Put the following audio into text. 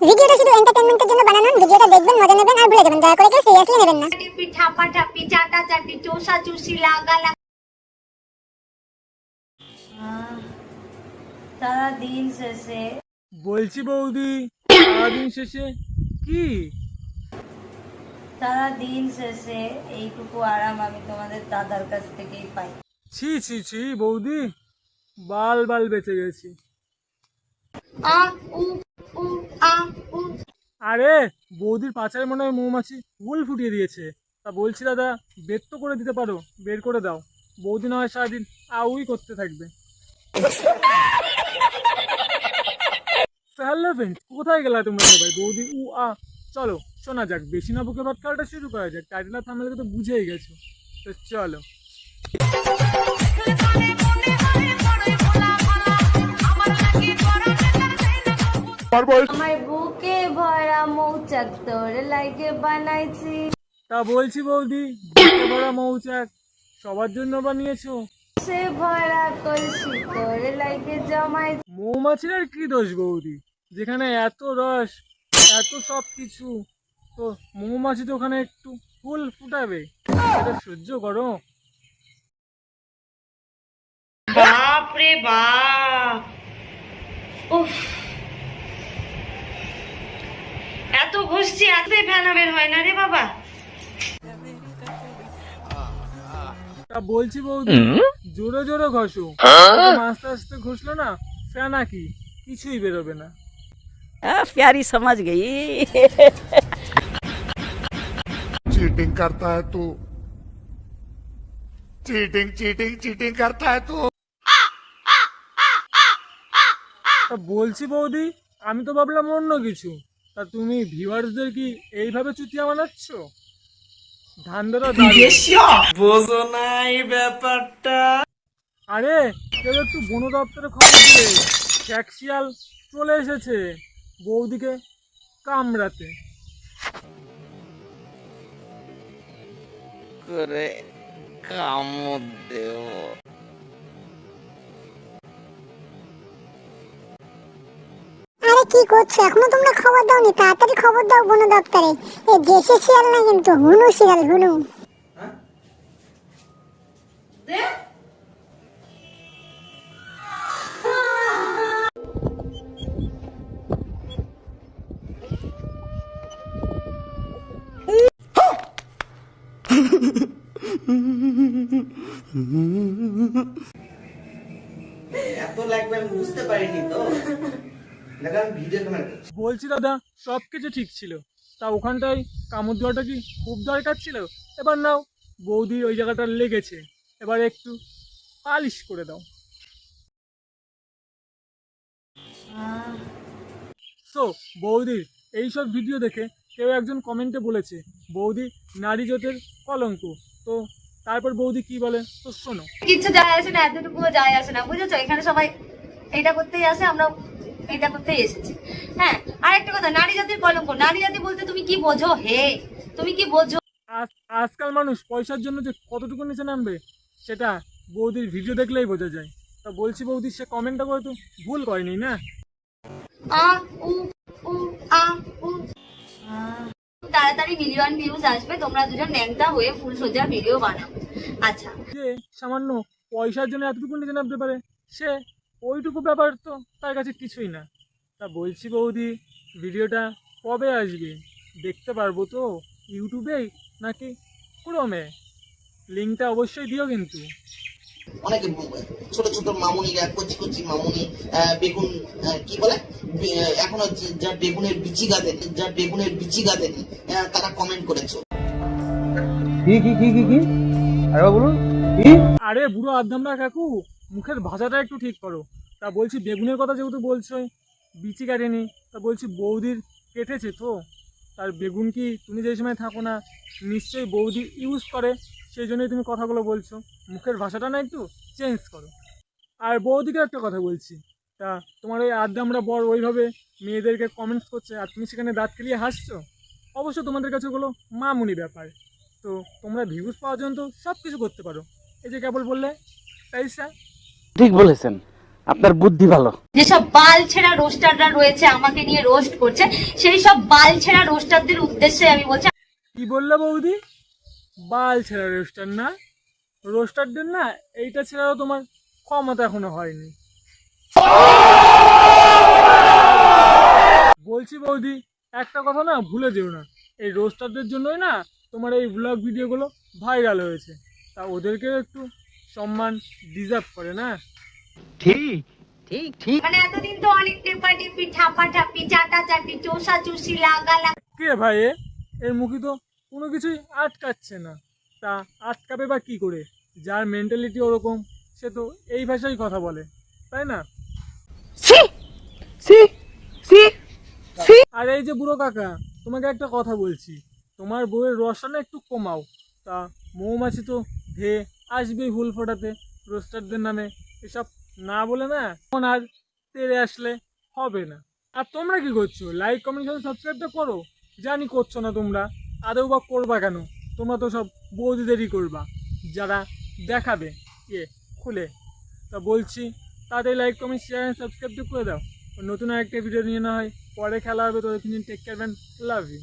ভিডিওটা শুধু এন্টারটেইনমেন্টের জন্য বানানো ভিডিওটা দেখবেন মজা নেবেন আর ভুলে যাবেন দয়া করে কেউ সিরিয়াসলি নেবেন না। পিঠা পাঠাপি চাটা চাটি চোষা চুষি লাগা লাগা। সারা দিন শেষে। বলছি বৌদি সারাদিন শেষে কি? সারা দিন শেষে এইটুকু আরাম আমি তোমাদের দাদার কাছ থেকেই পাই। ছি ছি ছি বৌদি বাল বাল বেঁচে গেছি। আ উ আরে, বৌদির পাচারে মনে হয় মৌমাছি হুল ফুটিয়ে দিয়েছে। তা বলছি দাদা, বের তো করে দিতে পারো, বের করে দাও। বৌদি না হয় সারাদিন আউই করতে থাকবে। হ্যালো ফ্রেন্ড কোথায় গেলা তোমরা সবাই? বৌদি, উ, আ। চলো, শোনা যাক, বেশি না বুকে ভাত খাওয়াটা শুরু করা যাক। টাইটেল থামলে তো বুঝেই গেছো। তো চলো। আমার বুকে ভরা মৌচাক তোর লাগে বানাইছি। তা বলছি বৌদি বুকে ভরা মৌচাক সবার জন্য বানিয়েছো? সে ভরা কলসি তোর লাগে জমাই মৌমাছির আর কি দোষ বৌদি? যেখানে এত রস এত সব কিছু তো মৌমাছি তো ওখানে একটু ফুল ফুটাবে। এটা সহ্য করো। বাপ রে বাপ। উফ এত ঘুষছি একটাই ফেনা বের হয় না রে বাবা। বলছি বৌদি জোরে জোরে ঘষো। আস্তে আস্তে ঘষলো না ফেনা কি? কিছুই বেরোবে না। প্যারি সমাজ গেই। চিটিং করতা হ্যাঁ তো। চিটিং চিটিং চিটিং করতা হ্যাঁ তো বলছি বৌদি আমি তো ভাবলাম অন্য কিছু। তা তুমি ভিউয়ার্সদের কি এইভাবে চুতিয়া বানাচ্ছ? ধান্দারা বোঝো না এই ব্যাপারটা। আরে কেউ একটু বন দপ্তরে খবর দিলে ট্যাক্সিয়াল চলে এসেছে বৌদিকে কামড়াতে। করে কামড় দেব। কি করছ? এখনও তোমরা খবর দাওনি? তাড়াতাড়ি খবর দাও বন দপ্তরে। এ দেশে শিয়াল না কিন্তু হুনু শিয়াল হুনু। এত লাগবে আমি বুঝতে পারিনি তো। বলছি দাদা সব কিছু ঠিক ছিল। তা ওখানটায় কামড় দেওয়াটা কি খুব দরকার ছিল? এবার নাও বৌদির ওই জায়গাটা লেগেছে। এবার একটু পালিশ করে দাও। সো বৌদির এইসব ভিডিও দেখে কেউ একজন কমেন্টে বলেছে বৌদি নারী জাতের কলঙ্ক। তো তারপর বৌদি কি বলে? তো শোনো। কিচ্ছু যায় আসে না এতটুকুও যায় আসে না বুঝেছ? এখানে সবাই এটা করতেই আসে আমরা এটা করতেই এসেছি। হ্যাঁ আর একটা কথা নারী জাতির কলঙ্ক। নারী জাতি বলতে তুমি কি বোঝো? হে তুমি কি বোঝো? আজ আজকাল মানুষ পয়সার জন্য যে কতটুকু নিচে নামবে সেটা বৌদির ভিডিও দেখলেই বোঝা যায়। তা বলছি বৌদি সে কমেন্টটা করে তো ভুল করেনি না? আ উ উ আ উ। তাড়াতাড়ি মিলিয়ন ভিউজ আসবে তোমরা দুজন ন্যাংটা হয়ে ফুল সোজা ভিডিও বানাও। আচ্ছা। যে সামান্য পয়সার জন্য এতটুকু নিচে নামতে পারে সে ওইটুকু ব্যাপার তো তার কাছে কিছুই না। তা বলছি বৌদি ভিডিওটা কবে আসবে? দেখতে পারব তো ইউটিউবেই নাকি ক্রোমে? লিঙ্কটা অবশ্যই দিও কিন্তু। অনেকে ছোট ছোট মামুনিরা কচি কচি মামুনি বেগুন কি বলে? এখনও যার বেগুনের বিচি গাছে যার বেগুনের বিচি গাছে তারা কমেন্ট করেছ। কি কি কি কি কি? আরে বুড়ো আধামরা কাকু মুখের ভাষাটা একটু ঠিক করো। তা বলছি বেগুনের কথা যেহেতু বলছোই, বিচি কাটেনি, তা বলছি বৌদির কেটেছে তো? তার বেগুন কি তুমি যে সময় থাকো না, নিশ্চয়ই বৌদি ইউজ করে, সেই জন্যই তুমি কথাগুলো বলছো। মুখের ভাষাটা না একটু চেঞ্জ করো। আর বৌদিকে একটা কথা বলছি, তা তোমার ওই আদামরা বর ওইভাবে মেয়েদেরকে কমেন্টস করছে, আর তুমি সেখানে দাঁত কেলিয়ে হাসছো? অবশ্য তোমাদের কাছে ওগুলো মামুনি ব্যাপার। তো তোমরা ভিউজ পাওয়ার জন্য তো সব কিছু করতে পারো। এই যে কেবল বললে পয়সা ঠিক বলেছেন। আপনার বুদ্ধি ভালো। যেসব বাল ছেঁড়া রোস্টাররা রয়েছে আমাকে নিয়ে রোস্ট করছে সেই সব বাল ছেঁড়া রোস্টারদের উদ্দেশ্যে আমি বলছি কি বললে বৌদি? বাল ছেঁড়া রোস্টার না? রোস্টারদের না এইটা ছেড়াও তোমার ক্ষমতা এখনও হয়নি। বলছি বৌদি একটা কথা না ভুলে যেও না। এই রোস্টারদের জন্যই না তোমার এই ব্লগ ভিডিওগুলো ভাইরাল হয়েছে। তা ওদেরকেও একটু সম্মান ডিজার্ভ করে না? ঠিক। ঠিক ঠিক। মানে এতদিন তো অনেক টেপা টেপি ঠাপা ঠাপি চাটা চাটি চোষা চুষি লাগা লাগা। কে ভাই এর মুখে তো কোনো কিছুই আটকাচ্ছে না। তা আটকাবে বা কি করে? যার মেন্টালিটি ওরকম সে তো এই ভাষায় কথা বলে তাই না? আর এই যে বুড়ো কাকা তোমাকে একটা কথা বলছি। তোমার বউয়ের রসটা না একটু কমাও। তা মৌমাছি তো ধে আসবেই হুল ফোটাতে, রোস্টারদের নামে। এসব না বলে না, এখন আর তেরে আসলে হবে না। আর তোমরা কি করছ? লাইক কমেন্ট সাবস্ক্রাইব তো করো। জানি করছ না তোমরা। আদৌ বা করবা কেন? তোমরা তো সব বৌদিদেরই করবা, যারা দেখাবে ইয়ে খুলে। তা বলছি, তাদের লাইক কমেন্ট শেয়ার সাবস্ক্রাইব করে দাও। নতুন আরেকটা ভিডিও নিয়ে না হয়, পরে খেলা হবে। তো টেক কেয়ার লাভ ইউ